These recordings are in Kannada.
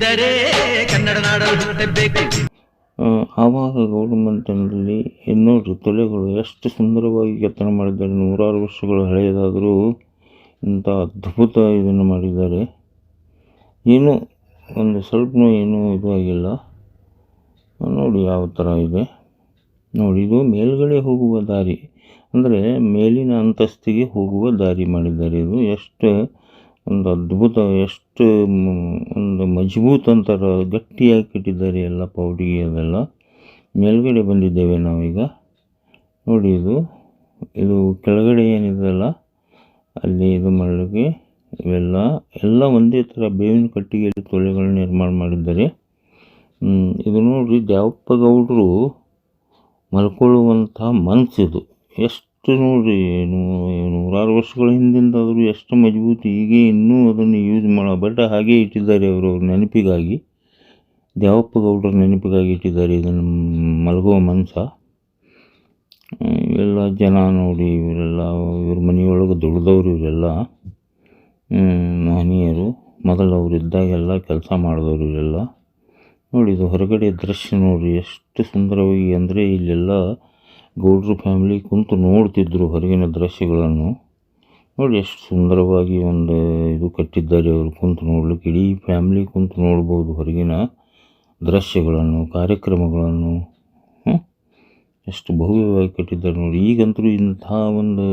ಹುಟ್ಟಿದರೆ ಕನ್ನಡ ನಾಡಲು ಹುಟ್ಟಬೇಕು. ಆವಾಗ ಗೌರ್ಮೆಂಟ್ನಲ್ಲಿ ತೊಲೆಗಳು ಎಷ್ಟು ಸುಂದರವಾಗಿ ಕೆತ್ತನೆ ಮಾಡಿದ್ದಾರೆ, ನೂರಾರು ವರ್ಷಗಳು ಹಳೆಯದಾದರೂ ಇಂಥ ಅದ್ಭುತ ಇದನ್ನು ಮಾಡಿದ್ದಾರೆ. ಏನು, ಒಂದು ಸ್ವಲ್ಪನೂ ಏನೂ ಇದು ಆಗಿಲ್ಲ. ನೋಡಿ ಯಾವ ಥರ ಇದೆ. ನೋಡಿ, ಇದು ಮೇಲ್ಗಡೆ ಹೋಗುವ ದಾರಿ. ಅಂದರೆ ಮೇಲಿನ ಅಂತಸ್ತಿಗೆ ಹೋಗುವ ದಾರಿ ಮಾಡಿದ್ದಾರೆ. ಇದು ಎಷ್ಟು ಒಂದು ಅದ್ಭುತ, ಎಷ್ಟು ಒಂದು ಮಜಬೂತ್ ಅಂತಾರ ಗಟ್ಟಿಯಾಗಿ ಕಟ್ಟಿದ್ದಾರೆ ಎಲ್ಲ ಪೌಡಿಗೆ ಅದೆಲ್ಲ ಮೇಲ್ಗಡೆ ಬಂದಿದ್ದೇವೆ ನಾವೀಗ. ನೋಡಿ ಇದು ಇದು ಕೆಳಗಡೆ ಏನಿದೆಯಲ್ಲ, ಅಲ್ಲಿ ಇದು ಮಾಡಲಿಕ್ಕೆ ಇವೆಲ್ಲ, ಎಲ್ಲ ಒಂದೇ ಥರ ಬೇವಿನ ಕಟ್ಟಿಗೆಯಲ್ಲಿ ತೊಳೆಗಳನ್ನ ನಿರ್ಮಾಣ ಮಾಡಿದ್ದಾರೆ. ಇದು ನೋಡ್ರಿ ದ್ಯಾವಪ್ಪ ಗೌಡರು ಮಲ್ಕೊಳ್ಳುವಂಥ ಮನಸ್ಸಿದು ಎಷ್ಟು ನೋಡಿ ನೂ- ನೂರಾರು ವರ್ಷಗಳ ಹಿಂದಿಂದಾದರೂ ಎಷ್ಟು ಮಜಬೂತಿ ಈಗ ಇನ್ನೂ ಅದನ್ನು ಯೂಸ್ ಮಾಡೋ, ಬಟ್ ಹಾಗೆ ಇಟ್ಟಿದ್ದಾರೆ ಅವರು, ಅವ್ರ ನೆನಪಿಗಾಗಿ. ದೇವಪ್ಪ ಗೌಡ್ರ ನೆನಪಿಗಾಗಿ ಇಟ್ಟಿದ್ದಾರೆ ಇದನ್ನು, ಮಲಗುವ ಮನಸ ಇವೆಲ್ಲ ಜನ ನೋಡಿ, ಇವರೆಲ್ಲ, ಇವ್ರ ಮನೆಯೊಳಗೆ ದುಡ್ದವ್ರು ಇವರೆಲ್ಲ ಮಹನೀಯರು. ಮೊದಲು ಅವ್ರು ಇದ್ದಾಗೆಲ್ಲ ಕೆಲಸ ಮಾಡಿದವರು ಇವರೆಲ್ಲ. ನೋಡಿ, ಇದು ಹೊರಗಡೆ ದೃಶ್ಯ ನೋಡಿರಿ ಎಷ್ಟು ಸುಂದರವಾಗಿ, ಅಂದರೆ ಇಲ್ಲೆಲ್ಲ ಗೌಡ್ರ ಫ್ಯಾಮಿಲಿ ಕುಂತು ನೋಡ್ತಿದ್ರು ಹೊರಗಿನ ದೃಶ್ಯಗಳನ್ನು. ನೋಡಿ ಎಷ್ಟು ಸುಂದರವಾಗಿ ಒಂದು ಇದು ಕಟ್ಟಿದ್ದಾರೆ ಅವರು ಕುಂತು ನೋಡ್ಲಿಕ್ಕೆ. ಇಡೀ ಫ್ಯಾಮಿಲಿ ಕುಂತು ನೋಡ್ಬೋದು ಹೊರಗಿನ ದೃಶ್ಯಗಳನ್ನು, ಕಾರ್ಯಕ್ರಮಗಳನ್ನು. ಎಷ್ಟು ಭವ್ಯವಾಗಿ ಕಟ್ಟಿದ್ದಾರೆ ನೋಡಿ. ಈಗಂತೂ ಇಂಥ ಒಂದು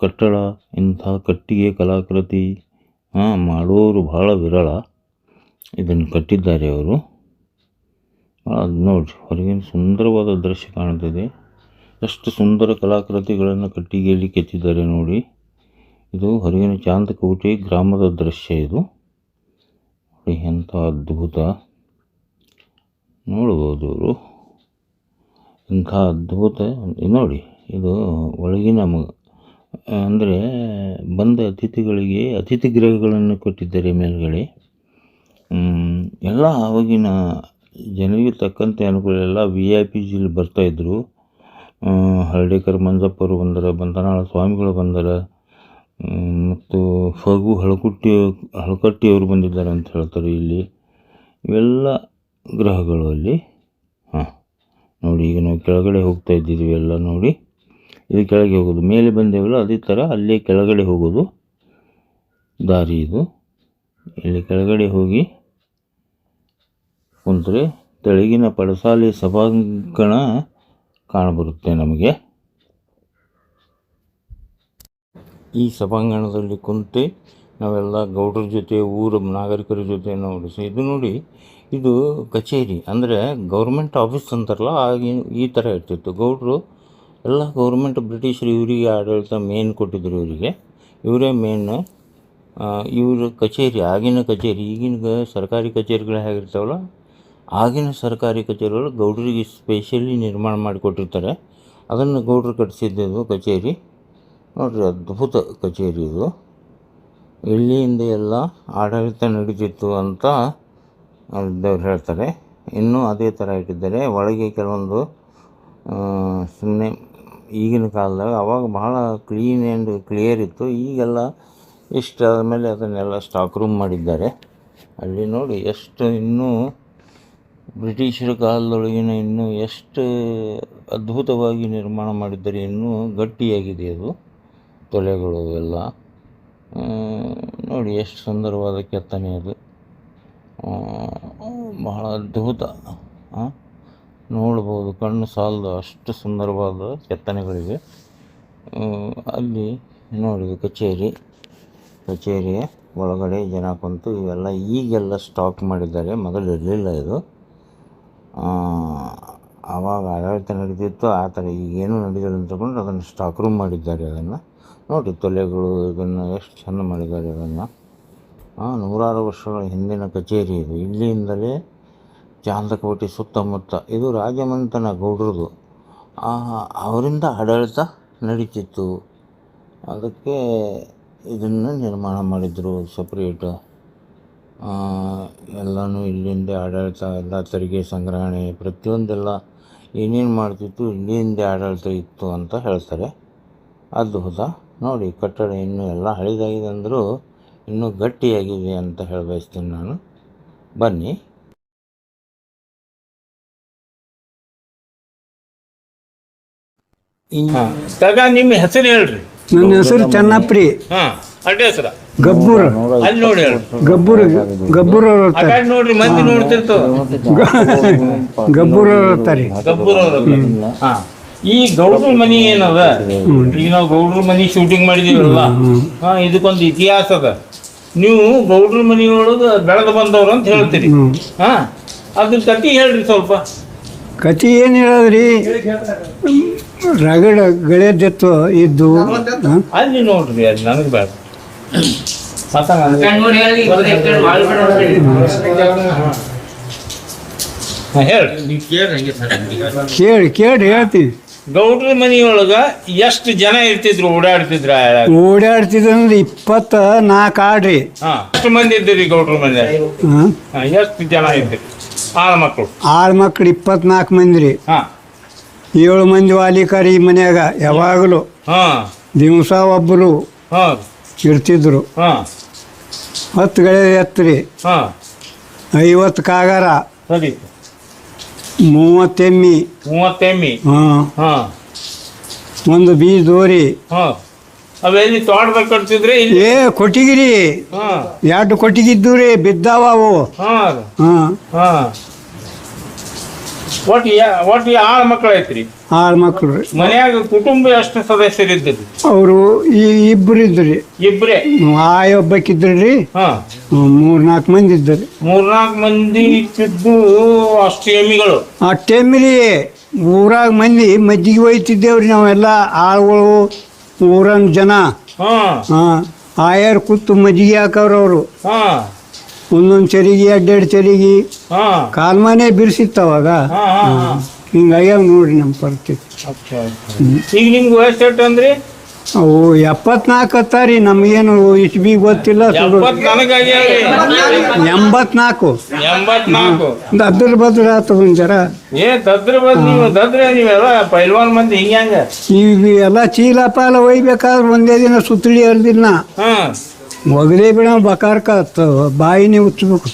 ಕಟ್ಟಡ, ಇಂಥ ಕಟ್ಟಿಗೆ, ಕಲಾಕೃತಿ, ಹಾಂ, ಮಾಡೋರು ಭಾಳ ವಿರಳ. ಇದನ್ನು ಕಟ್ಟಿದ್ದಾರೆ ಅವರು. ಅದು ನೋಡಿ, ಹೊರಗಿನ ಸುಂದರವಾದ ದೃಶ್ಯ ಕಾಣ್ತಿದೆ. ಎಷ್ಟು ಸುಂದರ ಕಲಾಕೃತಿಗಳನ್ನು ಕಟ್ಟಿಗೆಯಲ್ಲಿ ಕೆತ್ತಿದ್ದಾರೆ ನೋಡಿ. ಇದು ಹೊರಗಿನ ಚಾಂದಕೋಟೆ ಗ್ರಾಮದ ದೃಶ್ಯ ಇದು. ನೋಡಿ, ಎಂಥ ಅದ್ಭುತ. ನೋಡ್ಬೋದು ಇವರು. ಇಂಥ ಅದ್ಭುತ. ನೋಡಿ, ಇದು ಒಳಗಿನ ಮ ಅಂದರೆ ಬಂದ ಅತಿಥಿಗಳಿಗೆ, ಅತಿಥಿ ಗೃಹಗಳನ್ನು ಕೊಟ್ಟಿದ್ದಾರೆ ಮೇಲುಗಡೆ. ಎಲ್ಲ ಆವಾಗಿನ ಜನರಿಗೆ ತಕ್ಕಂತೆ ಅನುಕೂಲ, ಎಲ್ಲ ವಿ ಐ ಪಿ ಜಿಲಿ ಬರ್ತಾಯಿದ್ರು ಹಳ್ಳಿಕರ್ ಮಂಜಪ್ಪರು ಬಂದರ, ಬಂದನಾಳ ಸ್ವಾಮಿಗಳು ಬಂದರ ಮತ್ತು ಫಗು ಹಳಕುಟ್ಟಿ, ಹಳಕಟ್ಟಿಯವರು ಬಂದಿದ್ದಾರೆ ಅಂತ ಹೇಳ್ತಾರೆ ಇಲ್ಲಿ. ಇವೆಲ್ಲ ಗ್ರಹಗಳು ಅಲ್ಲಿ. ಹಾಂ, ನೋಡಿ, ಈಗ ನಾವು ಕೆಳಗಡೆ ಹೋಗ್ತಾ ಇದ್ದೀವಿ ಎಲ್ಲ ನೋಡಿ. ಇದು ಕೆಳಗೆ ಹೋಗೋದು. ಮೇಲೆ ಬಂದೇವಲ್ಲ, ಅದೇ ಥರ ಅಲ್ಲೇ ಕೆಳಗಡೆ ಹೋಗೋದು. ದಾರಿ ಇದು. ಇಲ್ಲಿ ಕೆಳಗಡೆ ಹೋಗಿ ಕುಂತರೆ, ತೆಳಗಿನ ಪಡಸಾಲಿ ಸಭಾಂಗಣ ಕಾಣಬರುತ್ತೆ ನಮಗೆ. ಈ ಸಭಾಂಗಣದಲ್ಲಿ ಕುಂತೆ ನಾವೆಲ್ಲ ಗೌಡ್ರ ಜೊತೆ, ಊರ ನಾಗರಿಕರ ಜೊತೆ ಸೊ ಇದು ನೋಡಿ, ಇದು ಕಚೇರಿ, ಅಂದರೆ ಗೌರ್ಮೆಂಟ್ ಆಫೀಸ್ ಅಂತಾರಲ್ಲ ಆಗಿನ ಈ ಥರ ಇರ್ತಿತ್ತು. ಗೌಡರು ಎಲ್ಲ ಗೌರ್ಮೆಂಟ್ ಬ್ರಿಟಿಷರು ಇವರಿಗೆ ಆಡಳಿತ ಮೇನ್ ಕೊಟ್ಟಿದ್ರು ಇವರಿಗೆ. ಇವರೇ ಮೇನ್ ಇವ್ರ ಕಚೇರಿ, ಆಗಿನ ಕಚೇರಿ, ಈಗಿನ ಸರ್ಕಾರಿ ಕಚೇರಿಗಳು ಹೇಗಿರ್ತಾವಲ್ಲ ಆಗಿನ ಸರ್ಕಾರಿ ಕಚೇರಿಗಳು ಗೌಡರಿಗೆ ಸ್ಪೆಷಲಿ ನಿರ್ಮಾಣ ಮಾಡಿಕೊಟ್ಟಿರ್ತಾರೆ. ಅದನ್ನು ಗೌಡರು ಕಟ್ಟಿಸಿದ್ದು ಕಚೇರಿ. ನೋಡಿರಿ ಅದ್ಭುತ ಕಚೇರಿ ಇದು. ಇಲ್ಲಿಂದ ಎಲ್ಲ ಆಡಳಿತ ನಡೀತಿತ್ತು ಅಂತ ಅವ್ರು ಹೇಳ್ತಾರೆ. ಇನ್ನೂ ಅದೇ ಥರ ಇಟ್ಟಿದ್ದಾರೆ. ಒಳಗೆ ಕೆಲವೊಂದು ಸುಮ್ಮನೆ ಈಗಿನ ಕಾಲದಾಗ ಅವಾಗ ಭಾಳ ಕ್ಲೀನ್ ಆ್ಯಂಡ್ ಕ್ಲಿಯರ್ ಇತ್ತು. ಈಗೆಲ್ಲ ಇಷ್ಟು ಆದಮೇಲೆ ಅದನ್ನೆಲ್ಲ ಸ್ಟಾಕ್ ರೂಮ್ ಮಾಡಿದ್ದಾರೆ. ಅಲ್ಲಿ ನೋಡಿ ಎಷ್ಟು ಇನ್ನೂ ಬ್ರಿಟಿಷರ ಕಾಲದೊಳಗಿನ ಇನ್ನೂ ಎಷ್ಟು ಅದ್ಭುತವಾಗಿ ನಿರ್ಮಾಣ ಮಾಡಿದ್ದಾರೆ ಇನ್ನೂ ಗಟ್ಟಿಯಾಗಿದೆ ಅದು, ತೊಲೆಗಳು ಎಲ್ಲ ನೋಡಿ ಎಷ್ಟು ಸುಂದರವಾದ ಕೆತ್ತನೆ ಅದು. ಬಹಳ ಅದ್ಭುತ. ನೋಡ್ಬೋದು ಕಣ್ಣು ಸಾಲದು ಅಷ್ಟು ಸುಂದರವಾದ ಕೆತ್ತನೆಗಳಿವೆ. ಅಲ್ಲಿ ನೋಡಿದ ಕಚೇರಿ. ಕಚೇರಿಯ ಒಳಗಡೆ ಜನ ಕುಂತು ಇವೆಲ್ಲ ಈಗೆಲ್ಲ ಸ್ಟಾಕ್ ಮಾಡಿದ್ದಾರೆ ಮೊದಲು ಇರಲಿಲ್ಲ ಇದು. ಆವಾಗ ಆಡಳಿತ ನಡೀತಿತ್ತು ಆ ಥರ ಈಗೇನು ನಡೀತದೆ ಅಂತ ತಗೊಂಡು ಅದನ್ನು ಸ್ಟಾಕ್ ರೂಮ್ ಮಾಡಿದ್ದಾರೆ ಅದನ್ನು. ನೋಡಿ, ತೊಲೆಗಳು ಇದನ್ನು ಎಷ್ಟು ಚೆಂದ ಮಾಡಿದ್ದಾರೆ ಅದನ್ನು. ನೂರಾರು ವರ್ಷಗಳ ಹಿಂದಿನ ಕಚೇರಿ ಇದು. ಇಲ್ಲಿಂದಲೇ ಚಾಂದಕೋಟೆ ಸುತ್ತಮುತ್ತ, ಇದು ರಾಜಮಂತನ ಗೌಡ್ರದು. ಅವರಿಂದ ಆಡಳಿತ ನಡೀತಿತ್ತು. ಅದಕ್ಕೆ ಇದನ್ನು ನಿರ್ಮಾಣ ಮಾಡಿದರು ಸಪ್ರೇಟ್. ಎಲ್ಲನೂ ಇಲ್ಲಿಂದ ಆಡಳಿತ ಎಲ್ಲ ತೆರಿಗೆ ಸಂಗ್ರಹಣೆ ಪ್ರತಿಯೊಂದೆಲ್ಲ ಏನೇನು ಮಾಡ್ತಿತ್ತು ಇಲ್ಲಿಂದ ಆಡಳಿತ ಇತ್ತು ಅಂತ ಹೇಳ್ತಾರೆ. ಅದ್ಭುತ ನೋಡಿ ಕಟ್ಟಡ ಇನ್ನೂ ಎಲ್ಲ ಹಳಿದಾಗಿದೆ ಅಂದರೂ ಇನ್ನೂ ಗಟ್ಟಿಯಾಗಿದೆ ಅಂತ ಹೇಳಬಯಸ್ತೀನಿ ನಾನು. ಬನ್ನಿ. ನಿಮ್ಮ ಹೆಸರು ಹೇಳ್ರಿ. ನನ್ನ ಹೆಸರು ಚೆನ್ನಪ್ರಿ. ಹಾಂ ಅಡ್ಡ ಹೆಸರ. ಗಬ್ಬೂರ್. ಅಲ್ಲಿ ನೋಡಿ ಗಬ್ಬೂರು ಗಬ್ಬೂರ್ ಅವ್ರು ಇರ್ತಾರೆ ನೋಡ್ರಿ ಮಂದಿ ನೋಡ್ತಿರ್ತಾವ. ಗಬ್ಬೂರ್ ಅವ್ರು ಇರ್ತಾರೆ ಗಬ್ಬೂರ್ ಅವ್ರ ಹಾ. ಈ ಗೌಡ್ರ ಮನಿ ಏನದ? ಈಗ ನಾವು ಗೌಡ್ರ ಮನಿ ಶೂಟಿಂಗ್ ಮಾಡಿದೀವಲ್ಲ ಹಾ ಇದಕ್ಕೊಂದು ಇತಿಹಾಸ ಅದ. ನೀವು ಗೌಡ್ರ ಮನಿ ಒಳಗೆ ಬೆಳೆದು ಬಂದವ್ರು ಅಂತ ಹೇಳ್ತೀರಿ. ಹ್ಮ್. ಹಾ. ಅದ್ರ ಕತಿ ಹೇಳ್ರಿ ಸ್ವಲ್ಪ. ಕತಿ ಏನು ಹೇಳದ್ರಿ? ರಗಡ ಗಳೆದ್ದಿತ್ತು ಇದ್ದು ಅಲ್ಲಿ ನೋಡ್ರಿ ಅದು ನನಗೆ ಬೇಡ. ಕೇಳಿ ಕೇಳಿ ಹೇಳ್ತೀನಿ ಗೌಡ್ರ ಮನಿಯೊಳಗ ಎಷ್ಟು ಜನ ಇರ್ತಿದ್ರು ಓಡಾಡ್ತಿದ್ರ ಅಂದ್ರೆ ಇಪ್ಪತ್ತ ನಾಲ್ಕು ಆಡ್ರಿ. ಹಾ ಎಷ್ಟು ಮಂದಿ ಇದ್ದೀರಿ ಗೌಡ್ರ ಮನೆ? ಎಷ್ಟು ಜನ ಇದ್ದೀರಿ? ಆಳು ಮಕ್ಕಳು. ಆಳು ಮಕ್ಳು ಇಪ್ಪತ್ನಾಲ್ಕು ಮಂದಿ ರೀ ಹಾ. ಏಳು ಮಂದಿ ವಾಲಿಕರಿ ಈ ಮನ್ಯಾಗ ಯಾವಾಗಲೂ. ಹಾ. ದಿವಸ ಒಬ್ಬರು ಹಾ ಇರ್ತಿದ್ರು. ಹಾ. ಹತ್ತು ಗಳೆ ಎತ್ತರಿ ಹಾ. ಐವತ್ತು ಕಾಗಾರ. ಸರಿ. ಮೂವತ್ತೆಮ್ಮಿ. ಮೂವತ್ತೆಮ್ಮಿ. ಹಾಂ. ಹಾ. ಒಂದು ಬೀಜ ದೋರಿ ಹಾ ಅವೆಲ್ಲಿ ತೋಟದಾಗ ಕಟ್ತಿದ್ರೆ? ಇಲ್ಲಿ? ಏ ಕೊಟ್ಟಿಗಿರಿ. ಹಾ. ಎರಡು ಕೊಟ್ಟಿಗಿದ್ದು ರೀ ಬಿದ್ದಾವ ಅವು. ಹಾಂ. ಹಾಂ. ಹಾ. ಒಟ್ಟು ಯಾ- ಒಟ್ಟು ಆಳು ಮಕ್ಕಳು ಐತ್ರಿ. ಆಳು ಮಕ್ಕಳು ರೀ. ಮನ್ಯಾಗ ಕುಟುಂಬ ಎಷ್ಟು ಸದಸ್ಯರಿದ್ದರು ಅವರು ಈ ಇಬ್ಬರು ಇದ್ರಿ ಇಬ್ರೇ? ಆಯ್ ಒಬ್ಬಕ್ಕಿದ್ರಿ ರೀ. ಹಾ. ಮೂರು ನಾಲ್ಕು ಮಂದಿ ಇದ್ರಿ ಮೂರ್ನಾಲ್ಕು ಮಂದಿ ಇದ್ದು ಅಷ್ಟು ಎಮ್ಮಿಗಳು. ಆ ಟೈಮ್ರಿ ಊರಾಗ ಮಂದಿ ಮಜ್ಜಿಗೆ ಒಯ್ತಿದ್ದೇವ್ರಿ ನಾವೆಲ್ಲ ಆಳುಗಳು ಊರನ್ ಜನ. ಹಾ. ಹಾಂ ಆಯರ್ ಕೂತು ಮಜ್ಜಿಗೆ ಹಾಕವ್ರು ಅವರು. ಹಾ. ಒಂದೊಂದು ಚರಿಗೆ ಎರಡೆರಡು ಚರಿಗೆ. ಹಾ. ಕಾಲ್ಮನೆ ಬಿರ್ಸಿತ್ತವಾಗ. ಹಾ ಹಾ ಹಾ. ಹಿಂಗಾಗ್ಯಾವ ನೋಡ್ರಿ ನಮ್ಮ ಪರಿಸ್ಥಿತಿ. ಅಚ್ಚಾ, ಅಚ್ಚಾ. ಈಗ ನಿಮ್ಗೆ ವಯಸ್ಸು ಎಷ್ಟು ಅಂದ್ರಿ? ಅವು ಎಪ್ಪತ್ನಾಲ್ಕು ಹತ್ತಾರಿ. ನಮಗೇನು ಇಸ್ಬಿ ಗೊತ್ತಿಲ್ಲ. ಸುಡು ಎಪ್ಪತ್ ಎಂಬತ್ನಾಲ್ಕು. ಎಂಬತ್ನಾಲ್ಕು ಅದ್ರ ಬದ್ರ ಒಂದ್ ಜರ ಏ ದದ್ರ ಬದ್ ನೀವು ದದ್ರೆ ನೀವೆಲ್ಲ ಪೈಲ್ವಾನ್ ಮಂದಿ ಹಿಂಗ್ಯಾಂಗ? ಈಗ ಎಲ್ಲ ಚೀಲ ಪಾಲ ಒಯ್ಬೇಕಾದ್ರೆ ಒಂದೇ ದಿನ ಸುತ್ತಳಿ ಹರಿದಿಲ್ಲ ಹಾ. ಒಗದೇ ಬಿಡ ಬಕಾರ್ಕ ಬಾಯಿನೇ ಉಚ್ಚಬೇಕು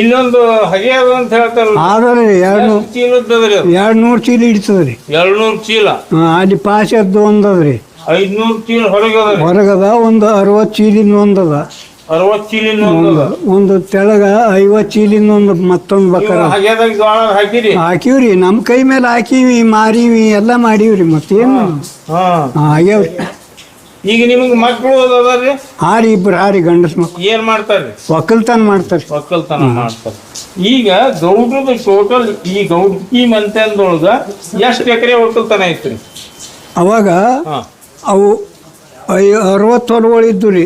ಇನ್ನೊಂದು ಹಗೆ ಅದು ಅಂತ ಹೇಳ್ತಾರಲ್ಲ. ಆದ್ರೆ ಎರಡು ಎಷ್ಟ್ ಚೀಲ ಇದ್ದದ್ರಿ ಎರಡು ನೂರು ಚೀಲ ಹಿಡಿತದ್ರಿ. ಎರಡ್ನೂರು ಚೀಲ. ಅಲ್ಲಿ ಪಾಶದ್ದು ಒಂದದ್ರಿ. ಐದ್ನೂರು ಚೀಲ ಹೊರಗದ ಹೊರಗದ ಒಂದು ಅರವತ್ತು ಚೀಲಿನ ಒಂದದ. ಅರವತ್ತು ಚೀಲಿನ ಒಂದು ಒಂದು ತೆಳಗ ಐವತ್ತು ಚೀಲಿನ ಒಂದು ಮತ್ತೊಂದು ಬಕರ. ಹಾಕಿರಿ. ಹಾಕಿವ್ರಿ ನಮ್ಮ ಕೈ ಮೇಲೆ ಹಾಕಿವಿ ಮಾರಿವಿ ಎಲ್ಲ ಮಾಡೀವ್ರಿ ಮತ್ತೇನು? ಹಾ ಆಗ್ಯಾವ್ರಿ ಈಗ ನಿಮ್ಗೆ ಮಕ್ಕಳು ಅದಾರ್ರಿ ಹಾರಿ ಇಬ್ರು ಹಾರಿ ಗಂಡಸ್ ಮಕ್ಕಳು ಏನ್ ಮಾಡ್ತಾರ್ರಿ ಒಕ್ಕಲ್ತನ ಮಾಡ್ತಾರೆ. ಒಕ್ಕಲ್ತನ ಮಾಡ್ತಾರೆ. ಈಗ ಗೌಡ್ರದ ಟೋಟಲ್ ಈ ಗೌಡ್ಕಿ ಮಂತ್ಯಂದೊಳಗ ಎಷ್ಟು ಎಕರೆ ಒಕ್ಕಲ್ತನ ಐತ್ರಿ? ಅವಾಗ ಅವು ಅರವತ್ತು ಹೊಲಗಳು ಇದ್ದು ರೀ.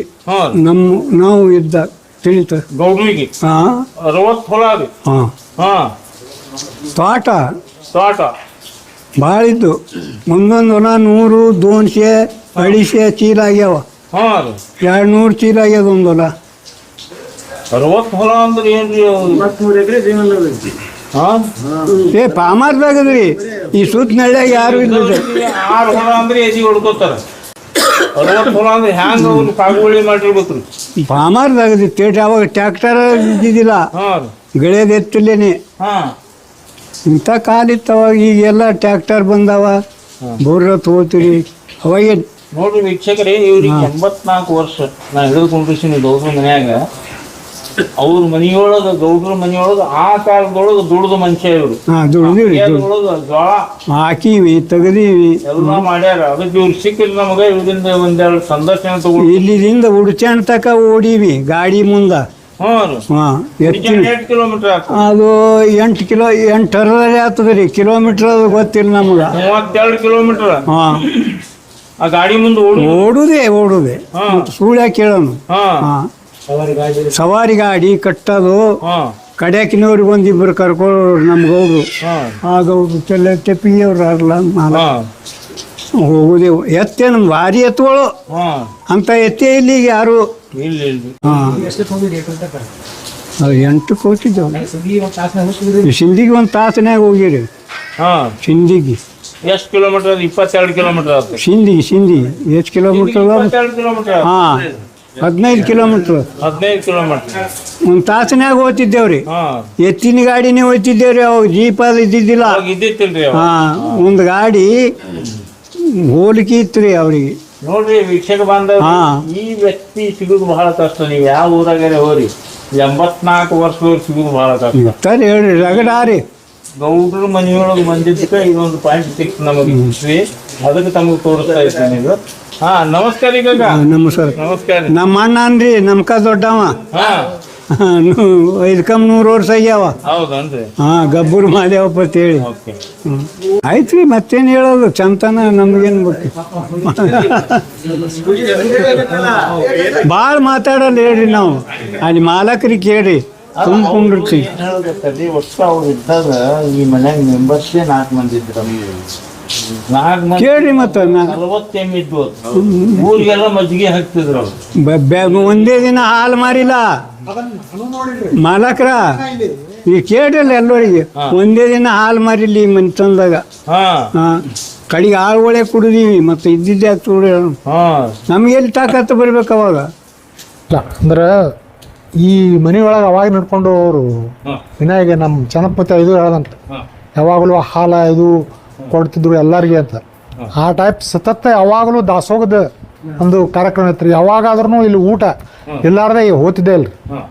ನಮ್ಮ ನಾವು ಇದ್ದ ತಿಳಿತ. ಗೌಡ್ರಿಗೆ? ಹಾಂ. ಅರವತ್ತು ಹೊಲ ರೀ. ಹಾಂ. ಹಾ. ತೋಟ. ತೋಟ. ಭಾಳ ಇದ್ದು ಒಂದೊಂದು ಹೊಲ ನೂರು ದೋನ್ಸೆ ಅಡಿಸೆ ಚೀಲ ಆಗ್ಯಾವ ಹಾ ರೀ. ಎರಡು ನೂರು ಚೀಲ ಆಗ್ಯದ ಒಂದು ಹೊಲ ಅರವತ್ತು ಹೊಲ ಅಂದ್ರೆ ಹಾ? ಏ ಪಾಮಾರ್ದಾಗದ್ರಿ. ಈ ಸುತ್ತ ನಳ್ಳ್ಯಾಗ ಯಾರು ಇಲ್ಲ ಆರು ಹೊಲ ಅಂದ್ರೆ ಎದಿ ಹೊಡ್ಕೋತಾರ. ಅರವತ್ತು ಹೊಲ ಅಂದ್ರೆ ಹ್ಯಾಂಗ ಅವ್ರು ಸಾಗುವಳಿ ಮಾಡಿರ್ಬೇಕ್ರಿ. ಪಾಮಾರ್ದಾಗದ್ರಿ. ತೇಟ ಅವಾಗ ಟ್ಯಾಕ್ಟರ್ ಇದ್ದಿದ್ದಿಲ್ಲ. ಹಾ ಗೆಳೆಯದ ಎತ್ತಲೇನೆ. ಇಂತ ಇಂಥ ಕಾಲಿತ್ತು ಅವಾಗ ಈಗೆಲ್ಲ ಟ್ಯಾಕ್ಟರ್ ಬಂದಾವ. ಬೋರ್ರ ತಗೋತೀರಿ. ಅವಾಗ ನೋಡ್ರಿ ವೀಕ್ಷಕರೇ ಇವ್ರಿಗೆ ಎಂಬತ್ನಾಲ್ಕು ವರ್ಷ ನಾ ಹಿಡಿದುಕೊಂಡಿರ್ತೀನಿ ಗೌಡ್ರ ಮನ್ಯಾಗ ಅವ್ರ ಮನಿಯೊಳಗ ಗೌಡ್ರ ಮನಿಯೊಳಗ ಆ ಕಾಲದೊಳಗ ದುಡ್ದು ಮನುಷ್ಯ ಇವ್ರು. ದುಡ್ದಿವ್ರಿ ಜೋಳ. ಹಾಕೀವಿ ತೆಗ್ದೀವಿ. ಎಲ್ಲ ಮಾಡ್ಯಾರ. ಅದಕ್ಕೆ ಇವ್ರು ಸಿಕ್ಕಿಲ್ಲ ನಮಗ ಇವ್ರಿಂದ ಒಂದೆರಡು ಸಂದರ್ಶನ ತಗೊಂಡು. ಇಲ್ಲಿದಿಂದ ಉಡುಚಾಣ ತಕ ಓಡೀವಿ ಗಾಡಿ ಮುಂದ. ಅದು ಎಂಟು ಕಿಲೋ ಎಂಟು ಆಗ್ತದೆ ರೀ. ಕಿಲೋಮೀಟರ್ ಅದು ಗೊತ್ತಿಲ್ಲ ನಮ್ಗೆ. ಮೂವತ್ತೆರಡು ಕಿಲೋಮೀಟರ್. ಹಾಂ. ಆ ಗಾಡಿ ಮುಂದೆ ಓಡಿ ಓಡುದೇ ಓಡುದೇ. ಹಾ. ಸುಳ್ಯ ಕೇಳೋನು. ಸವಾರಿ ಗಾಡಿ ಕಟ್ಟೋದು ಕಡೆಕಿನವ್ರಿಗೆ ಒಂದಿಬ್ರು ಒಂದಿಬ್ಬರು ಕರ್ಕೊಳ್ಳೋರು ನಮ್ಗೆ ಗೌಡ್ರು ಆ ಗೌಡ್ರು ಚೆಲ್ಲ ತೆಪ್ಪಿಗೆವ್ರು ಅರ್ಲ ಮಾಲ. ಹಾ. ಹೋಗುದೇವು ಎತ್ತೇನು ಭಾರಿ ಎತ್ತುಗಳು ಹಾ. ಅಂತ ಎತ್ತೇ ಇಲ್ಲಿ ಯಾರು. ಇಲ್ಲ ಕೋಟಿ ಸಿಂಧಿಗೆ ಒಂದು ತಾಸನಾಗ ಹೋಗಿರಿ. ಹಾ. ಸಿಂಧಿಗೆ. ಎಷ್ಟು ಕಿಲೋಮೀಟರ್ ಇಪ್ಪತ್ತೆರಡು ಕಿಲೋಮೀಟರ್ ಆಗ್ತದೆ ಸಿಂಧಿ ಸಿಂಧಿ ಎಷ್ಟು ಕಿಲೋಮೀಟ್ರ್ ಇಪ್ಪತ್ತೆರಡು ಕಿಲೋಮೀಟರ್ ಹಾಂ ಹದಿನೈದು ಕಿಲೋಮೀಟ್ರ್ ಹದಿನೈದು ಕಿಲೋಮೀಟರ್ ಒಂದು ತಾಸಿನಾಗ ಹೋಗ್ತಿದ್ದೇವ್ರಿ. ಎತ್ತಿನ ಗಾಡಿನೇ ಹೋಗ್ತಿದ್ದೇವ್ರಿ ಅವಾಗ ಜೀಪ್ ಅದು ಇದ್ದಿದ್ದಿಲ್ಲ. ಹಾ ಇದ್ದಿತ್ತಿಲ್ರಿ. ಹಾಂ ಒಂದು ಗಾಡಿ ಹೋಲಿಕೆ ಇತ್ತು ರೀ ಅವ್ರಿಗೆ. ನೋಡ್ರಿ ವೀಕ್ಷಕ ಬಾಂಧವ ಹಾ. ಈ ವ್ಯಕ್ತಿ ಸಿಗುದು ಬಹಳ ಕಷ್ಟ. ನೀವು ಯಾವ ಊರಾಗಾರೆ ಹೋರಿ ಎಂಬತ್ನಾಲ್ಕು ವರ್ಷದವ್ರು ಸಿಗುದು ಬಹಳ ಕಷ್ಟ. ಸರಿ ಹೇಳ್ರಿ ರಗಡಾರಿ ಗೌಡ್ರ ಮನೆಯೊಳಗೆ ಬಂದಿದ್ದಕ್ಕೆ ಇದೊಂದು ಪಾಯಿಂಟ್ ಸಿಕ್ತು ನಮಗೆ ಹಿಸ್ಟ್ರಿ ಅದಕ್ಕೆ ತಮಗೆ ತೋರಿಸ್ತಾ ಇದ್ದೀನಿ ಇದು. ಹಾ ನಮಸ್ಕಾರ ಈಗ. ನಮಸ್ಕಾರ. ನಮಸ್ಕಾರ. ನಮ್ಮ ಅಣ್ಣ ಅನ್ರಿ ನಮ್ಕ ದೊಡ್ಡವ. ಹಾ. ನೂರು ವರ್ಷ ಆಗ್ಯಾವ. ಹೌದನ್ರಿ ಹಾಂ ಗಬ್ಬೂರು ಮಾದೇವಪ್ಪ ಅಂತ ಹೇಳಿ. ಹ್ಮ್. ಆಯ್ತು ರೀ ಮತ್ತೇನು ಹೇಳೋದು? ಚಂತನ ನಮ್ಗೇನು ಬಿಟ್ಟು ಭಾಳ ಮಾತಾಡಲ್ಲ ಹೇಳ್ರಿ ನಾವು. ಅಲ್ಲಿ ಮಾಲಕರಿಗೆ ಕೇಳ್ರಿ. ತುಂಬ್ಕೊಂಡಿರ್ತೀವಿ ಹೇಳಕತ್ತಲ್ಲಿ ವರ್ಷ ಅವ್ರು ಇದ್ದಾಗ ಈ ಮನ್ಯಾಗ ಮೆಂಬರ್ಸೇ ನಾಲ್ಕು ಮಂದಿ ಇದ್ರು ನಾಲ್ಕು ಮಂದಿ ಕೇಳ್ರಿ ಮತ್ತೆ ನಾ- ನಲವತ್ತು ಎಮ್ಮೆ ಇದ್ವು ಊರಿಗೆಲ್ಲ ಮಜ್ಜಿಗೆ ಹಾಕ್ತಿದ್ರು ಅವ್ರು. ಬ- ಬ- ಒಂದೇ ದಿನ ಹಾಲು ಮಾರಿಲ್ಲ. ಮಾಲಕ್ರ ಈ ಕೇಳಿಲ್ಲ ಎಲ್ಲರಿಗೆ ಒಂದೇ ದಿನ ಹಾಲು ಮಾರಿಲ್ಲ ಈ ಮನೆ ತಂದಾಗ. ಹಾ. ಹಾಂ. ಕಡೆಗೆ ಆಳುಗಳೇ ಕುಡಿದೀವಿ ಮತ್ತೆ ಇದ್ದಿದ್ದೆ ಆಗ್ತದೆ ಹಾ. ನಮ್ಗೆ ಎಲ್ಲಿ ತಾಕತ್ತು ಬರ್ಬೇಕು ಅವಾಗ? ಇಲ್ಲ ಅಂದ್ರೆ ಈ ಮನೆಯೊಳಗೆ ಅವಾಗ ನಡ್ಕೊಂಡು ಅವರು ವಿನಾಯಿಗೆ ವಿನಾಯಕ ನಮ್ಮ ಚನ್ನಪತಿ ಇದು ಹೇಳದಂತ. ಯಾವಾಗಲೂ ಹಾಲ ಇದು ಕೊಡ್ತಿದ್ರು ಎಲ್ಲರಿಗೆ ಅಂತ. ಆ ಟೈಪ್ ಸತತ ಯಾವಾಗಲೂ ದಾಸೋಗದ ಒಂದು ಕಾರ್ಯಕ್ರಮ ಇತ್ತು ಯಾವಾಗಾದ್ರೂ ಇಲ್ಲಿ ಊಟ ಇಲ್ಲಾರ್ದೆ ಹೋತಿದ್ದೆ ಇಲ್ರಿ. ಹಾ.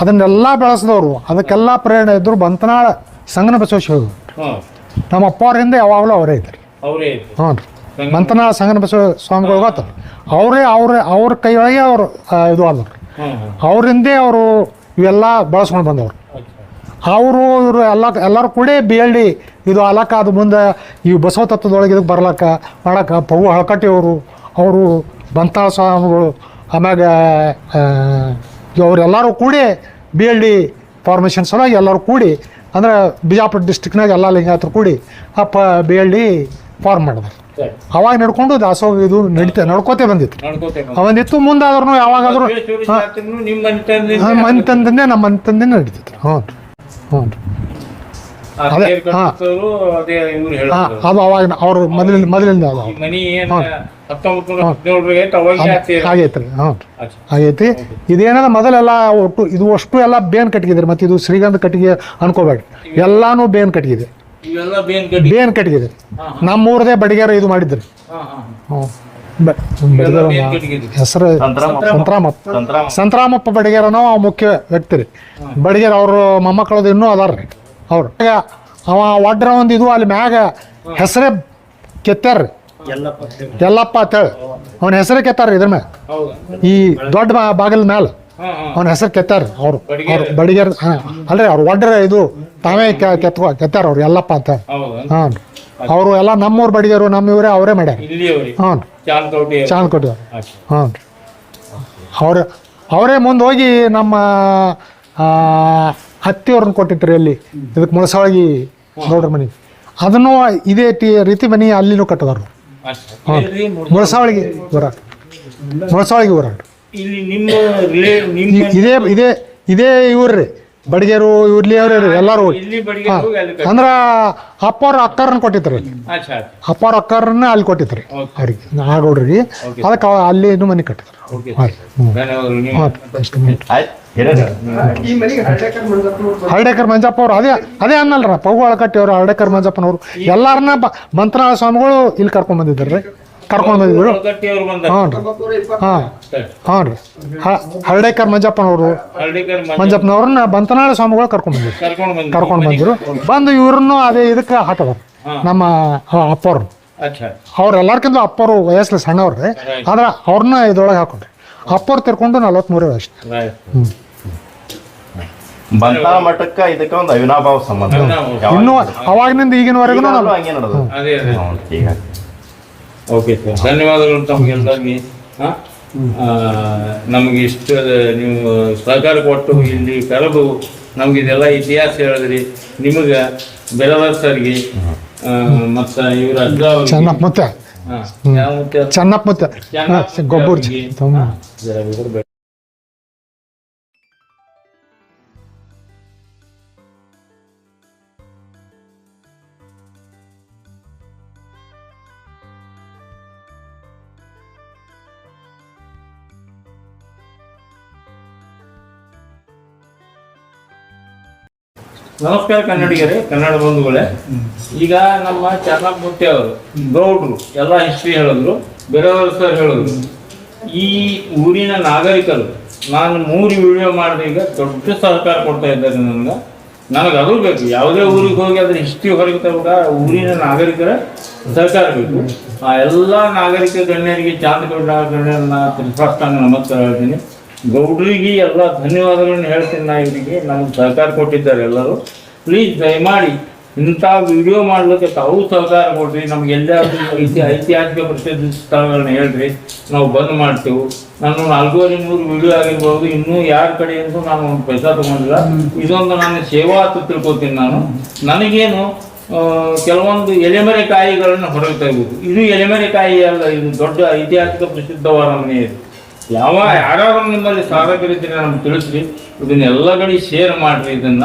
ಅದನ್ನೆಲ್ಲ ಬೆಳೆಸಿದವರು. ಅದಕ್ಕೆಲ್ಲ ಪ್ರೇರಣೆ ಇದ್ರು ಬಂತನಾಳ ಸಂಗನ ಬಸವೇಶ್ವರ. ನಮ್ಮ ಅಪ್ಪ ಅವ್ರ ಹಿಂದೆ ಯಾವಾಗಲೂ ಅವರೇ ಇದ್ದಾರೆ. ಹ್ಞೂ ರೀ. ಮಂತನಾಳ ಸಂಗನ ಬಸವ ಸ್ವಾಮಿಗಳು ಗೊತ್ತಲ್ಲ ಅವರೇ ಅವರೇ ಅವ್ರ ಕೈಯೊಳಗೆ ಅವರು ಇದು ಆದ್ರು ಅವರಿಂದೇ ಅವರು ಇವೆಲ್ಲ ಬಳಸ್ಕೊಂಡು ಬಂದವರು ಅವರು ಇವರು ಎಲ್ಲ, ಎಲ್ಲರೂ ಕೂಡ ಬಿ ಎಲ್ ಡಿ ಇದು ಅಲಕ್ಕ ಅದು ಮುಂದೆ ಈ ಬಸವ ತತ್ವದೊಳಗೆ ಇದಕ್ಕೆ ಬರ್ಲಕ್ಕ ಮಾಡಕ್ಕೆ ಪವು ಹಳಕಟ್ಟಿ ಅವರು ಬಂತಾಳ ಸ್ವಾಮಿಗಳು, ಆಮ್ಯಾಗ ಅವರೆಲ್ಲರೂ ಕೂಡಿ ಬಿ ಎಲ್ ಡಿ ಫಾರ್ಮೇಷನ್ ಸಲುವಾಗಿ ಎಲ್ಲರೂ ಕೂಡಿ, ಅಂದ್ರೆ ಬಿಜಾಪುರ ಡಿಸ್ಟಿಕ್ನಾಗ ಎಲ್ಲ ಲಿಂಗಾಯತರು ಕೂಡಿ ಆ ಪ ಬಿ ಎಲ್ ಡಿ ಫಾರ್ಮ್ ಮಾಡಿದ್ರು. ಅವಾಗ ನಡ್ಕೊಂಡು ದಾಸೋಹ ಇದು ನಡೀತಾ ನಡ್ಕೋತೇ ಬಂದಿತ್ತು. ಅವನಿತ್ತು ಮುಂದಾದ್ರೂ ಯಾವಾಗಾದ್ರೂ ಜಾತ್ರೆನೂ ನಿಮ್ಮ ಮನೆತನದಿಂದ ಹಾಂ ಮನೆ ತಂದಿಂದೆ ನಮ್ಮ ಮನೆ ತಂದಿನ ನಡೀತೈತೆ. ಹ್ಞೂ. ಹ್ಞೂ. ಅದೇ, ಹಾಂ. ಅದು ಅವಾಗ ಅವ್ರು ಮೊದಲಿಂದ ಮೊದಲಿಂದ ಅದು. ಈ ಮನಿ ಏನ್ ಹತ್ತೊಂಬತ್ತು ನೂರ ಹದಿನೇಳರಿಗೆ ಐತೆ ಅವಾಗ ಜಾತ್ರೆ ಆಗೈತೆ ರೀ ಹ್ಞೂ. ಆಗೈತಿ. ಇದೇನದ ಮೊದಲೆಲ್ಲ ಒಟ್ಟು ಇದು ಅಷ್ಟು ಎಲ್ಲ ಬೇನ್ ಕಟ್ಟಿಗಿದ್ರಿ. ಮತ್ತು ಇದು ಶ್ರೀಗಂಧ ಕಟ್ಟಿಗೆ ಅನ್ಕೋಬೇಡ್ರಿ. ಎಲ್ಲಾನು ಬೇನ್ ಕಟ್ಟಿಗಿದೆ. ಇವೆಲ್ಲ ಬೇನ್ ಗಡ್ಡಿ ಬೇನ್ ನಮ್ಮೂರದೇ ಬಡಿಗೆರ ಇದು ಮಾಡಿದ್ರಿ. ಹ್ಞೂ. ಹೆಸರು ಸಂತ್ರಾಮಪ್ಪ. ಸಂತರಾಮಪ್ಪ. ಸಂತ್ರಾಮಪ್ಪ. ಬಡಿಗೆರನೋ ಅವ ಮುಖ್ಯ ವ್ಯಕ್ತಿ ರೀ ಬಡಿಗೆರ ಅವರು ಮೊಮ್ಮಕ್ಕಳದು ಇನ್ನೂ ಅದಾರ ರೀ ಅವ್ರು ಅವ ಒಡ್ರ ಒಂದು ಇದು ಅಲ್ಲಿ ಮ್ಯಾಗ ಹೆಸರೇ ಕೆತ್ತಾರ ರೀ ಯಲ್ಲಪ್ಪ ಅಂತೇಳಿ ಅವನ ಹೆಸರೇ ಕೆತ್ತಾರ ಇದ್ರ ಮ್ಯಾಗ. ಹೌದಾ. ಈ ದೊಡ್ಡ ಬಾಗಿಲ ಮ್ಯಾಲ. ಅವನ ಹೆಸರು ಕೆತ್ತಾರ ಅವರು. ಅವ್ರು ಬಡಿಗೆರ ಹಾಂ. ಅಲ್ರಿ ಅವ್ರು ಒಡ್ರ ಇದು ತಾವೇ ಕೆ- ಕೆತ್ಕೊ ಕೆತ್ತಾರ ಅವ್ರು ಎಲ್ಲಪ್ಪ ಅಂತ. ಹಾಂ. ಅವರು ಎಲ್ಲ ನಮ್ಮೂರು ಬಡಿಗೆರು ನಮ್ಮ ಇವರೇ ಅವರೇ ಮಾಡ್ಯಾರ. ಹಾಂ. ಚಾಂದ್ ಕೊಟ್ಟಿದ್ದಾರೆ. ಹಾಂ. ಅವ್ರ ಅವರೇ ಮುಂದೆ ಹೋಗಿ ನಮ್ಮ ಹತ್ತಿಯವ್ರನ್ನ ಕೊಟ್ಟಿದ್ರು ಅಲ್ಲಿ. ಇದಕ್ಕೆ ಮುಳಸಾಗಿ ನೋಡ್ರ ಮನೆ. ಅದನ್ನು ಇದೇ ರೀತಿ ಮನೆ ಅಲ್ಲಿನೂ ಕಟ್ಟದಾರ. ಹಾಂ. ಮುಳಸಾವಳಿಗೆ ಊರ. ಮುಳಸಾವಳಿಗೆ ಊರಾಟ ಇಲ್ಲಿ ನಿಮ್ಮ ರಿಲೇ ನಿಮ್ಮ ಈ- ಇದೇ ಇದೇ ಇದೇ ಇವ್ರಿ ಬಡಿಗೆರು ಇವ್ರಲ್ಲಿ ಅವ್ರಿ ಎಲ್ಲರೂ ಇಲ್ಲಿ ಬಡಿಗೆ ಹೋಗಿ ಅಲ್ಲಿ ಕಟ್ಟಿ. ಅಂದ್ರ ಅಪ್ಪವ್ರ ಅಕ್ಕರನ್ನ ಕೊಟ್ಟಿದ್ರು ಅಲ್ಲಿ. ಅಪ್ಪಾರ. ಅಪ್ಪವ್ರ ಅಕ್ಕರನ್ನ ಅಲ್ಲಿ ಕೊಟ್ಟಿದ್ರು. ಅವ್ರಿಗೆ ನಾಗೌಡ್ರಿಗೆ ಅದಕ್ಕೆ ಅವ ಅಲ್ಲಿ ಇನ್ನು ಮನೆ ಕಟ್ಟಿದ್ರು. ಓಕೆ ಧನ್ಯವಾದಗಳು. ಹರಡೇಕರ್ ಮಂಜಪ್ಪ ಅವ್ರು ಅದೇ ಅದೇ ಅನ್ನಲ್ರ ಪೌಗಳ ಕಟ್ಟಿ ಅವರು ಹರಡೇಕರ್ ಮಂಜಪ್ಪನವರು ಎಲ್ಲಾರನ್ನ ಬ ಮಂತ್ರಾಲಯ ಸ್ವಾಮಿಗಳು ಇಲ್ಲಿ ಕರ್ಕೊಂಡ್ ಬಂದಿದ್ದಾರೆ. ಕರ್ಕೊಂಡ್ ಬಂದಿದ್ರು? ಬಂದ ಹಾಂ ರೀ. ಹಾಂ. ಹಾಂ ರೀ. ಹರಡೇಕರ್ ಮಂಜಪ್ಪನವರು. ಮಂಜಪ್ಪನವ್ರನ್ನ ಬಂತನಾಳ ಸ್ವಾಮಿಗಳು ಕರ್ಕೊಂಡ್ ಬಂದಿದ್ರು. ಕರ್ಕೊಂಡು ಬಂದಿರು ಕರ್ಕೊಂಡ್ ಬಂದಿದ್ರು. ಬಂದು ಇವ್ರನ್ನು ಅದೇ ಇದಕ್ಕೆ ಹಾಕದ್ರು. ನಮ್ಮ ಅಪ್ಪವ್ರು. ಅಚ್ಚ. ಅವ್ರೆಲ್ಲರ್ಕಿಂತ ಅಪ್ಪರು ವಯಸ್ಸಲ್ಲಿ ಸಣ್ಣವ್ರಿ. ಆದ್ರೆ ಅವ್ರನ್ನ ಇದ್ರೊಳಗೆ ಹಾಕೊಂಡ್ರಿ. ಅಪ್ಪವ್ರು ತಿರ್ಕೊಂಡು ನಲ್ವತ್ಮೂರೇ ವಯಸ್ಸು. ಹ್ಞೂ ಬಂತಾಳ ಮಠಕ್ಕ ಇದಕ್ಕೆ ಒಂದು ಅವಿನಾಭಾವ ಸಂಬಂಧ. ಇನ್ನೂ ಅವಾಗಿನಿಂದ ಈಗಿನವರೆಗೂ ಹಂಗೆ ನಡೆದು ಅದೇ ಅದೇ. ಹ್ಞೂ, ಈಗ ಓಕೆ ಸರ್ ಧನ್ಯವಾದಗಳು ತಮಗೆಲ್ಲರಿಗೆ ಹಾಂ? ನಮಗೆ ಇಷ್ಟು ನೀವು ಸಹಕಾರ ಕೊಟ್ಟು ಇಲ್ಲಿ ಕರೆದು ನಮ್ಗೆ ಇದೆಲ್ಲ ಇತಿಹಾಸ ಹೇಳಿದ್ರಿ. ನಿಮಗೆ ಬೆಳವರ್ ಸರ್ಗೆ ಮತ್ತು ಇವರ ಅಜ್ಜ ಅವ್ರಿಗೆ ಮತ್ತೆ? ಚೆನ್ನಪ್ಪ ಮತ್ತೆ. ಗೊಬ್ಬರ ನಮಸ್ಕಾರ ಕನ್ನಡಿಗರೇ, ಕನ್ನಡ ಬಂಧುಗಳೇ. ಈಗ ನಮ್ಮ ಚನ್ನಪುಟ್ಟಿ ಅವರು, ಗೌಡ್ರು, ಎಲ್ಲ ಹಿಸ್ಟ್ರಿ ಹೇಳಿದ್ರು, ಬೇರೆಯವರು ಸರ್ ಹೇಳಿದ್ರು. ಈ ಊರಿನ ನಾಗರಿಕರು, ನಾನು ಮೂರು ವಿಡಿಯೋ ಮಾಡಿದ ಈಗ ದೊಡ್ಡ ಸಹಕಾರ ಕೊಡ್ತಾ ಇದ್ದಾರೆ ನನಗೆ. ನನಗೆ ಅದು ಬೇಕು, ಯಾವುದೇ ಊರಿಗೆ ಹೋಗಿ ಅದ್ರ ಹಿಸ್ಟ್ರಿ ಹೊರಗೆ ತಗೊಂಡ ಊರಿನ ನಾಗರಿಕರ ಸಹಕಾರ ಬೇಕು. ಆ ಎಲ್ಲ ನಾಗರಿಕ ಗಣ್ಯರಿಗೆ ಚಾಂದಗೌಡ ಗಣ್ಯರನ್ನ ತ್ರಿಸಾಷ್ಟಾಂಗ ನಮಸ್ಕಾರ ಹೇಳ್ತೀನಿ. ಗೌಡ್ರಿಗೆ ಎಲ್ಲ ಧನ್ಯವಾದಗಳನ್ನು ಹೇಳ್ತೀನಿ ನಾ ಇವರಿಗೆ. ನಮ್ಗೆ ಸಹಕಾರ ಕೊಟ್ಟಿದ್ದಾರೆ ಎಲ್ಲರೂ. ಪ್ಲೀಸ್ ದಯಮಾಡಿ ಇಂಥ ವಿಡಿಯೋ ಮಾಡಲಿಕ್ಕೆ ತಾವು ಸಹಕಾರ ಕೊಡ್ರಿ. ನಮ್ಗೆ ಎಲ್ಲಾದರೂ ಐತಿ ಐತಿಹಾಸಿಕ ಪ್ರಸಿದ್ಧ ಸ್ಥಳಗಳನ್ನ ಹೇಳ್ರಿ. ನಾವು ಬಂದ್ ಮಾಡ್ತೇವೆ. ನಾನು ನಾಲ್ಕೂವರೆ ನೂರು ವಿಡಿಯೋ ಆಗಿರ್ಬೋದು. ಇನ್ನೂ ಯಾರ ಕಡೆಯಿಂದ ನಾನು ಒಂದು ಪೈಸಾ ತಗೊಂಡಿಲ್ಲ. ಇದೊಂದು ನಾನು ಸೇವಾ ಅಂತ ತಿಳ್ಕೊತೀನಿ ನಾನು. ನನಗೇನು ಕೆಲವೊಂದು ಎಲೆಮರೆ ಕಾಯಿಗಳನ್ನು ಹೊರಗೆ ತೆಗೆದು ಇದು ಎಲೆಮರೆ ಕಾಯಿ ಅಲ್ಲ, ಇದು ದೊಡ್ಡ ಐತಿಹಾಸಿಕ ಪ್ರಸಿದ್ಧವಾದ ಮನೆ ಇದು. ಯಾವ ಯಾರಾದ್ರೂ ನಿಮ್ಮಲ್ಲಿ ಸಾಧಕರಿದ್ದೀರಿ ನಮ್ಗೆ ತಿಳಿಸ್ರಿ. ಇದನ್ನೆಲ್ಲ ಕಡೆ ಶೇರ್ ಮಾಡ್ರಿ ಇದನ್ನ.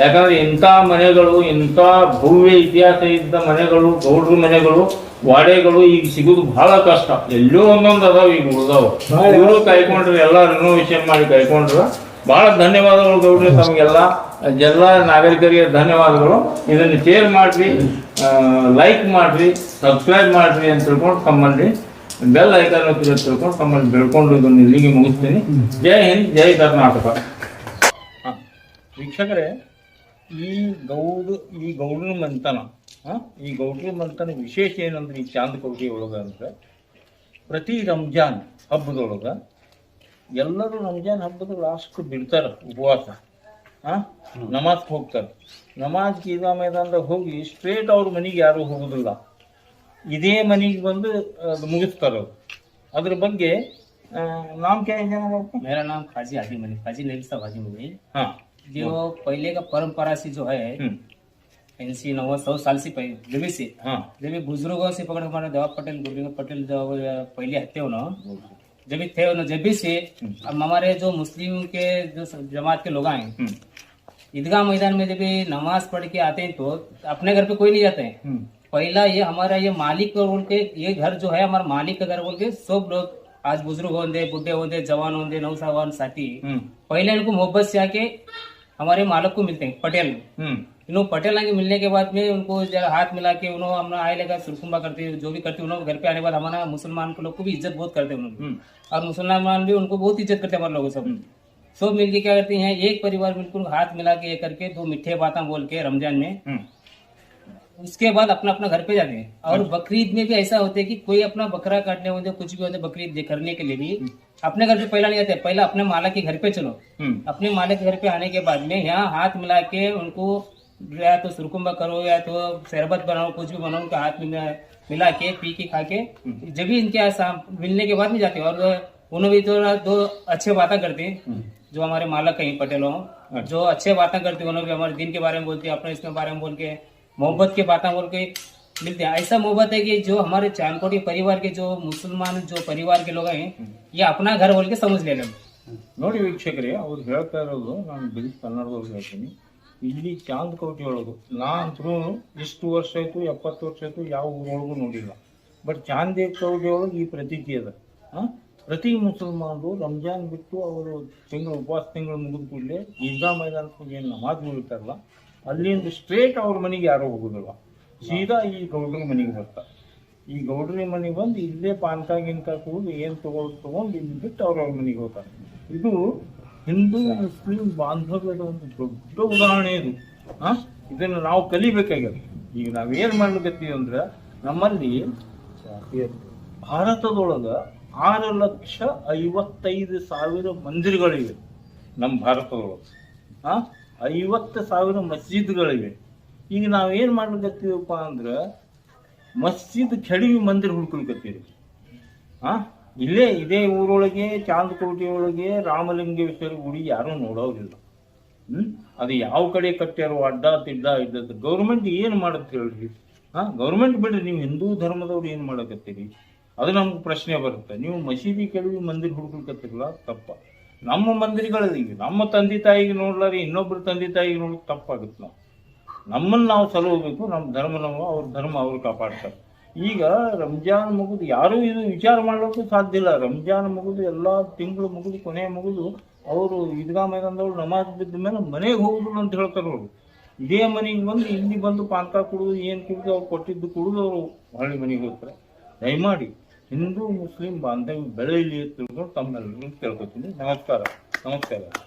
ಯಾಕಂದ್ರೆ ಇಂಥ ಮನೆಗಳು ಇಂಥ ಭವ್ಯ ಇತಿಹಾಸ ಇದ್ದ ಮನೆಗಳು ಗೌಡ್ರ ಮನೆಗಳು ವಾಡೆಗಳು ಈಗ ಸಿಗೋದು ಬಹಳ ಕಷ್ಟ. ಎಲ್ಲೋ ಒಂದೊಂದು ಅದಾವ ಈಗ ಉಳಿದಾವ. ಇವರು ಕೈಕೊಂಡ್ರು ಎಲ್ಲ ರಿನೋವೇಷನ್ ಮಾಡಿ ಕೈಕೊಂಡ್ರ. ಬಹಳ ಧನ್ಯವಾದಗಳು ಗೌಡ್ರಿ ತಮಗೆಲ್ಲ. ಎಲ್ಲ ನಾಗರಿಕರಿಗೆ ಧನ್ಯವಾದಗಳು. ಇದನ್ನು ಶೇರ್ ಮಾಡ್ರಿ ಲೈಕ್ ಮಾಡ್ರಿ ಸಬ್ಸ್ಕ್ರೈಬ್ ಮಾಡ್ರಿ ಅಂತ ತಿಳ್ಕೊಂಡು ತಮ್ಮಲ್ಲಿ ಬೆಲ್ ಐತಾರ ತಿಳ್ಕೊಂಡು ತಮ್ಮಲ್ಲಿ ಬೆಳ್ಕೊಂಡು ಇಲ್ಲಿಗೆ ಮುಗಿಸ್ತೀನಿ. ಜೈ ಹಿಂದ್, ಜೈ ಕರ್ನಾಟಕ. ವೀಕ್ಷಕರೇ, ಈ ಗೌಡ, ಈ ಗೌಡನ ಮಂತನ? ಈ ಗೌಡ್ರ ಮಂತನ ವಿಶೇಷ ಏನಂದ್ರೆ ಈ ಚಾಂದಕೋಟೆ ಒಳಗ ಅಂದ್ರೆ ಪ್ರತಿ ರಂಜಾನ್ ಹಬ್ಬದೊಳಗೆ ಎಲ್ಲರೂ ರಂಜಾನ್ ಹಬ್ಬದ ಲಾಸ್ಟ್ ಬಿಡ್ತಾರೆ ಉಪವಾಸ. ಹಾಂ? ನಮಾಜ್ಗೆ ಹೋಗ್ತಾರೆ. ನಮಾಜ್ಗೆ ಈದಾ ಮೈದಾನದಾಗ ಹೋಗಿ ಸ್ಟ್ರೇಟ್ ಅವ್ರ ಮನೆಗೆ ಯಾರು ಹೋಗುದಿಲ್ಲ. ಇದೇ ಮನೆಗೆ ಬಂದು ಅದು ಮುಗಿಸ್ತಾರೆ ಅವ್ರು ಅದ್ರ ಬಗ್ಗೆ ಆ, ನಾಮ್ ಕ್ಯಾ है जनाब आपका मेरा नाम खाजी हाजी मनी खाजी नहीं साहब हाजी मनी हाँ जो पहले का परंपरा से जो है हम्म, इनसी नौ सौ साल से पहले जब से हाँ जब ये बुजुर्गों से पकड़ हमारे देवा पटेल गुरुदेव पटेल जो पहले हत्या हो ना जब भी थे ना जब भी से अब हमारे जो मुस्लिम के जो जमात के लोग आए हम्म, ईदगाह मैदान में जब ये नमाज पढ़ के आते हैं तो अपने घर पे कोई नहीं जाते हैं हम्म, पहला ये हमारा ये मालिक बोल के ये घर जो है हमारा मालिक का घर बोल के सब लोग आज बुज़ुर्ग होंगे बुढ़े होंगे जवान होंगे नौजवान साथी हम्म, पहले इनको मोहब्बत से आके हमारे मालक को मिलते हैं पटेल। हम्म, इन्हों पटेल आगे मिलने के बाद में उनको जरा हाथ मिला के उन्होंने हमने आए लगा सुरकुंबा करते जो भी करते उन्होंने घर पे आने के बाद हमारा मुसलमान के लोग को भी इज़्ज़त बहुत करते हैं उन्होंने हम्म, और मुसलमान भी उनको बहुत इज़्ज़त करते हैं हमारे लोगों सब सब मिलके क्या करते हैं एक परिवार बिल्कुल हाथ मिला के ये करके दो मिठे बातें बोल के रमज़ान में उसके बाद अपना अपना घर पे जाते हैं और बकरीद में भी ऐसा होता है कि कोई अपना बकरा काटने होते कुछ भी होते बकरीद करने के लिए भी। अपने घर पे पहला नहीं आते पहले अपने माला के घर पे चलो। हम्म, अपने माला के घर पे आने के बाद में यहाँ हाथ मिला के उनको या तो सुरकुम्बा करो या तो शरबत बनाओ कुछ भी बनाओ उनके हाथ में मिला के पी के खा के। जब भी इनके यहाँ मिलने के बाद में जाते और उन्होंने भी तो दो अच्छे बातें करते हैं जो हमारे मालक कहीं पटेलों। जो अच्छे बातें करते हैं उन्होंने भी हमारे दिन के बारे में बोलते हैं अपने इसके बारे में बोल के। मोहब्बत की बातें बोल के मिलते हैं ऐसा मोहब्बत है कि जो हमारे चांदकोटी परिवार के जो मुसलमान जो परिवार के लोग हैं ये अपना घर बोल के समझ ले लें ನೋಡಿ ವೀಕ್ಷಕರೇ ಅವ್ರು ಹೇಳ್ತಾ ಇರೋದು ನಾನು ಬಿಳಿ ಕನ್ನಡದವ್ರು ಹೇಳ್ತೀನಿ ಇಲ್ಲಿ ಚಾಂದಕೋಟೆ ಒಳಗು ನಾನಂತರೂ ಇಷ್ಟು ವರ್ಷ ಆಯ್ತು ಎಪ್ಪತ್ತು ವರ್ಷ ಆಯ್ತು ಯಾವ ಊರೊಳಗೂ ನೋಡಿಲ್ಲ ಬಟ್ ಚಾಂದಕೋಟೆ ಒಳಗೆ ಈ ಪ್ರತೀತಿ ಅದ ಆ? ಪ್ರತಿ ಮುಸಲ್ಮಾನರು ರಂಜಾನ್ ಬಿಟ್ಟು ಅವರು ತಿಂಗಳು ಉಪವಾಸ ತಿಂಗಳು ಮುಗಿದ ಕೂಡಲೇ ಈದ್ಗಾ ಮೈದಾನಕ್ಕೆ ಹೋಗಿ ಏನು ನಮಾಜ್ ಮುಗಿತಾರಲ್ಲ ಅಲ್ಲಿಂದ ಸ್ಟ್ರೇಟ್ ಅವ್ರ ಮನೆಗೆ ಯಾರು ಹೋಗೋದಿಲ್ಲ ಸೀದಾ ಈ ಗೌಡ್ರ ಮನೆಗೆ ಬರ್ತ. ಈ ಗೌಡ್ರಿ ಮನೆಗೆ ಬಂದು ಇಲ್ಲೇ ಪಾನಕ ಗಿನ್ಕ ಕೂಡಿ ಏನು ತಗೊಂಡು ತಗೊಂಡು ಇಲ್ಲಿ ಬಿಟ್ಟು ಅವ್ರ ಮನೆಗೆ ಹೋಗ್ತಾರೆ. ಇದು ಹಿಂದೂ ಮುಸ್ಲಿಂ ಬಾಂಧವ್ಯದ ಒಂದು ದೊಡ್ಡ ಉದಾಹರಣೆ ಇದು. ಆ? ಇದನ್ನು ನಾವು ಕಲಿಬೇಕಾಗ್ಯದ ಈಗ ನಾವೇನು ಮಾಡ್ಲಿಕತ್ತೀವಿ ಅಂದ್ರೆ ನಮ್ಮಲ್ಲಿ ಭಾರತದೊಳಗ ಆರು ಲಕ್ಷ ಐವತ್ತೈದು ಸಾವಿರ ಮಂದಿರಗಳಿವೆ ನಮ್ಮ ಭಾರತದೊಳಗೆ. ಆ? ಐವತ್ತು ಸಾವಿರ ಮಸ್ಜಿದ್ಗಳಿವೆ ಈಗ ನಾವು ಏನು ಮಾಡ್ಲಿಕ್ಕತ್ತೀವಪ್ಪ ಅಂದ್ರೆ ಮಸ್ಜಿದ್ ಕೆಡವಿ ಮಂದಿರ ಹುಡ್ಕೊಳ್ಕತ್ತೀರಿ ಹಾ ಇಲ್ಲೇ ಇದೇ ಊರೊಳಗೆ ಚಾಂದಕೋಟೆ ಒಳಗೆ ರಾಮಲಿಂಗೇಶ್ವರ ಗುಡಿ ಯಾರೂ ನೋಡೋದಿಲ್ಲ. ಹ್ಮ್? ಅದು ಯಾವ ಕಡೆ ಕಟ್ಟ್ಯಾರೋ ಅಡ್ಡ, ತಿಡ್ಡ ಇದ್ದದ್ದು. ಗೌರ್ಮೆಂಟ್ ಏನು ಮಾಡುತ್ತೆ ಹೇಳ್ರಿ? ಹಾ ಗೌರ್ಮೆಂಟ್ ಬಿಡ್ರಿ, ನೀವು ಹಿಂದೂ ಧರ್ಮದವ್ರು ಏನು ಮಾಡಕತ್ತೀರಿ? ಅದು ನಮ್ಗೆ ಪ್ರಶ್ನೆ ಬರುತ್ತೆ. ನೀವು ಮಸೀದಿ ಕೆಡವಿ ಮಂದಿರ ಹುಡ್ಕೊಳ್ಕತ್ತಿರಲ್ಲ, ತಪ್ಪ. ನಮ್ಮ ಮಂದಿರಗಳಲ್ಲಿ ನಮ್ಮ ತಂದೆ ತಾಯಿಗೆ ನೋಡ್ಲಾರಿ ಇನ್ನೊಬ್ರ ತಂದೆ ತಾಯಿಗೆ ನೋಡೋಕೆ ತಪ್ಪಾಗುತ್ತೆ ನಾವು. ನಮ್ಮನ್ನು ನಾವು ಸಲುಹಬೇಕು ನಮ್ಮ ಧರ್ಮ ನಾವು, ಅವ್ರ ಧರ್ಮ ಅವ್ರು ಕಾಪಾಡ್ತಾರೆ. ಈಗ ರಂಜಾನ್ ಮುಗಿದು ಯಾರೂ ಇದು ವಿಚಾರ ಮಾಡೋಕ್ಕೂ ಸಾಧ್ಯ ಇಲ್ಲ. ರಂಜಾನ್ ಮುಗಿದು ಎಲ್ಲ ತಿಂಗಳು ಮುಗಿದು, ಕೊನೆ ಮುಗಿದು ಅವರು ಈದ್ಗಾ ಮೈದಾನದವ್ರು ನಮಾಜ್ ಬಿದ್ದ ಮೇಲೆ ಮನೆಗೆ ಹೋಗುದು ಅಂತ ಹೇಳ್ತಾರೆ ಅವರು. ಇದೇ ಮನೆಗೆ ಬಂದು ಇಲ್ಲಿ ಬಂದು ಪಾಂತ ಕುಡಿದು ಏನು ಕುಡಿದು ಅವ್ರು ಕೊಟ್ಟಿದ್ದು ಕುಡಿದು ಅವರು ಹಳ್ಳಿ ಮನೆಗೆ ಹೋಗ್ತಾರೆ. ದಯಮಾಡಿ ಹಿಂದೂ ಮುಸ್ಲಿಂ ಬಾಂಧವ್ಯ ಬೆಳೆಯಲಿ ತಿಳ್ಕೊಂಡು ತಮ್ಮೆಲ್ಲರಿಗೂ ಕೇಳ್ಕೊತೀನಿ. ನಮಸ್ಕಾರ. ನಮಸ್ಕಾರ.